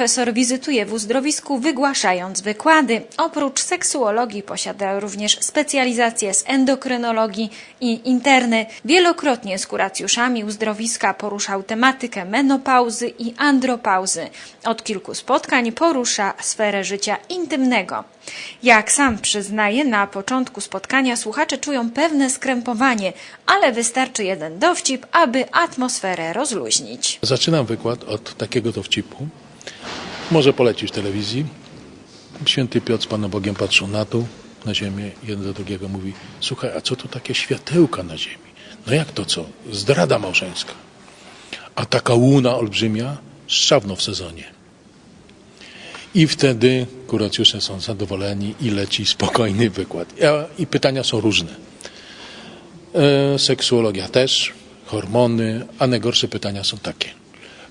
profesor wizytuje w uzdrowisku, wygłaszając wykłady. Oprócz seksuologii posiada również specjalizację z endokrynologii i interny. Wielokrotnie z kuracjuszami uzdrowiska poruszał tematykę menopauzy i andropauzy. Od kilku spotkań porusza sferę życia intymnego. Jak sam przyznaje, na początku spotkania słuchacze czują pewne skrępowanie, ale wystarczy jeden dowcip, aby atmosferę rozluźnić. Zaczynam wykład od takiego dowcipu. Może poleci w telewizji. Święty Piotr z Panem Bogiem patrzył na dół, na ziemię. Jeden do drugiego mówi, słuchaj, a co to takie światełka na ziemi? No jak to co? Zdrada małżeńska. A taka łuna olbrzymia, szczawno w sezonie. I wtedy kuracjusze są zadowoleni i leci spokojny wykład. I pytania są różne. E, seksuologia też, hormony, a najgorsze pytania są takie.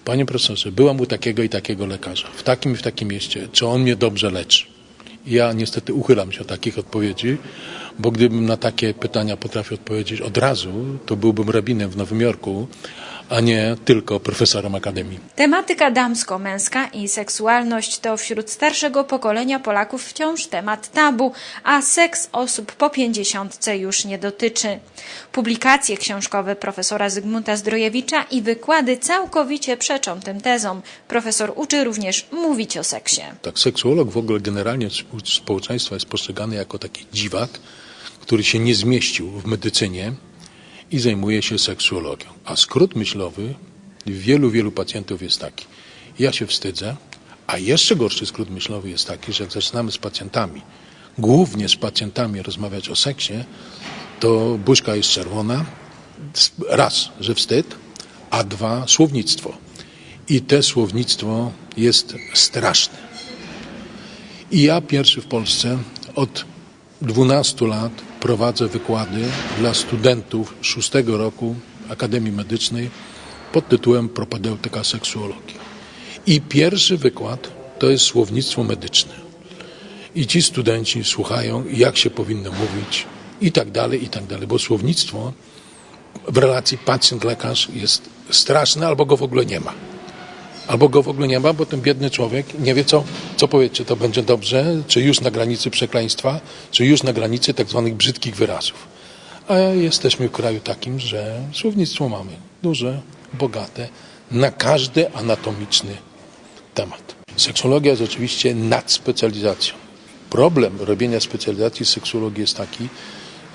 Panie profesorze, byłam u takiego i takiego lekarza, w takim i w takim mieście, czy on mnie dobrze leczy? Ja niestety uchylam się od takich odpowiedzi, bo gdybym na takie pytania potrafił odpowiedzieć od razu, to byłbym rabinem w Nowym Jorku, a nie tylko profesorem akademii. Tematyka damsko-męska i seksualność to wśród starszego pokolenia Polaków wciąż temat tabu, a seks osób po pięćdziesiątce już nie dotyczy. Publikacje książkowe profesora Zygmunta Zdrojewicza i wykłady całkowicie przeczą tym tezom. Profesor uczy również mówić o seksie. Tak, seksuolog w ogóle generalnie społeczeństwa jest postrzegany jako taki dziwak, który się nie zmieścił w medycynie i zajmuje się seksuologią. A skrót myślowy wielu, wielu pacjentów jest taki. Ja się wstydzę, a jeszcze gorszy skrót myślowy jest taki, że jak zaczynamy z pacjentami, głównie z pacjentami rozmawiać o seksie, to buźka jest czerwona. Raz, że wstyd, a dwa, słownictwo. I te słownictwo jest straszne. I ja pierwszy w Polsce od 12 lat prowadzę wykłady dla studentów szóstego roku Akademii Medycznej pod tytułem Propedeutyka seksuologii. I pierwszy wykład to jest słownictwo medyczne. I ci studenci słuchają, jak się powinno mówić i tak dalej, i tak dalej, bo słownictwo w relacji pacjent-lekarz jest straszne albo go w ogóle nie ma albo go w ogóle nie ma, bo ten biedny człowiek nie wie, co, co powiedzieć, czy to będzie dobrze, czy już na granicy przekleństwa, czy już na granicy tak zwanych brzydkich wyrazów. A jesteśmy w kraju takim, że słownictwo mamy duże, bogate, na każdy anatomiczny temat. Seksuologia jest oczywiście nadspecjalizacją. Problem robienia specjalizacji seksuologii jest taki,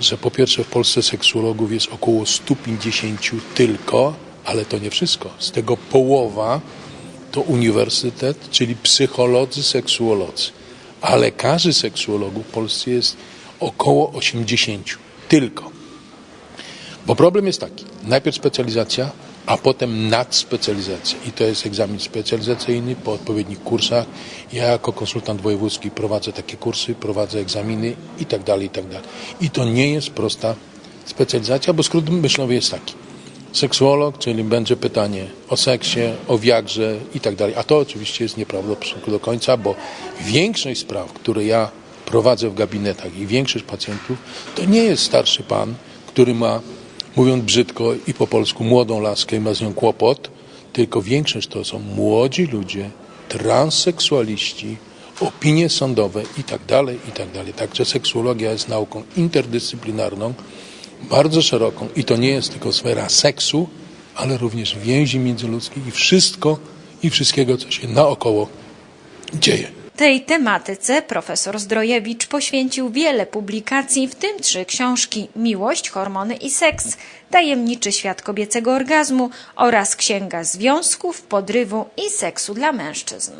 że po pierwsze w Polsce seksuologów jest około 150 tylko, ale to nie wszystko. Z tego połowa to uniwersytet, czyli psycholodzy, seksuolodzy. A lekarzy seksuologów w Polsce jest około 80 tylko. Bo problem jest taki, najpierw specjalizacja, a potem nadspecjalizacja. I to jest egzamin specjalizacyjny po odpowiednich kursach. Ja jako konsultant wojewódzki prowadzę takie kursy, prowadzę egzaminy i tak dalej, i tak dalej. I to nie jest prosta specjalizacja, bo skrót myślowy jest taki. Seksuolog, czyli będzie pytanie o seksie, o wiagrze i tak dalej. A to oczywiście jest nieprawda do końca, bo większość spraw, które ja prowadzę w gabinetach i większość pacjentów, to nie jest starszy pan, który ma, mówiąc brzydko i po polsku, młodą laskę i ma z nią kłopot, tylko większość to są młodzi ludzie, transseksualiści, opinie sądowe i tak dalej, i tak dalej. Także seksuologia jest nauką interdyscyplinarną, bardzo szeroką i to nie jest tylko sfera seksu, ale również więzi międzyludzkich i wszystko i wszystkiego, co się naokoło dzieje. Tej tematyce profesor Zdrojewicz poświęcił wiele publikacji, w tym trzy książki Miłość, hormony i seks, Tajemniczy świat kobiecego orgazmu oraz Księga związków, podrywu i seksu dla mężczyzn.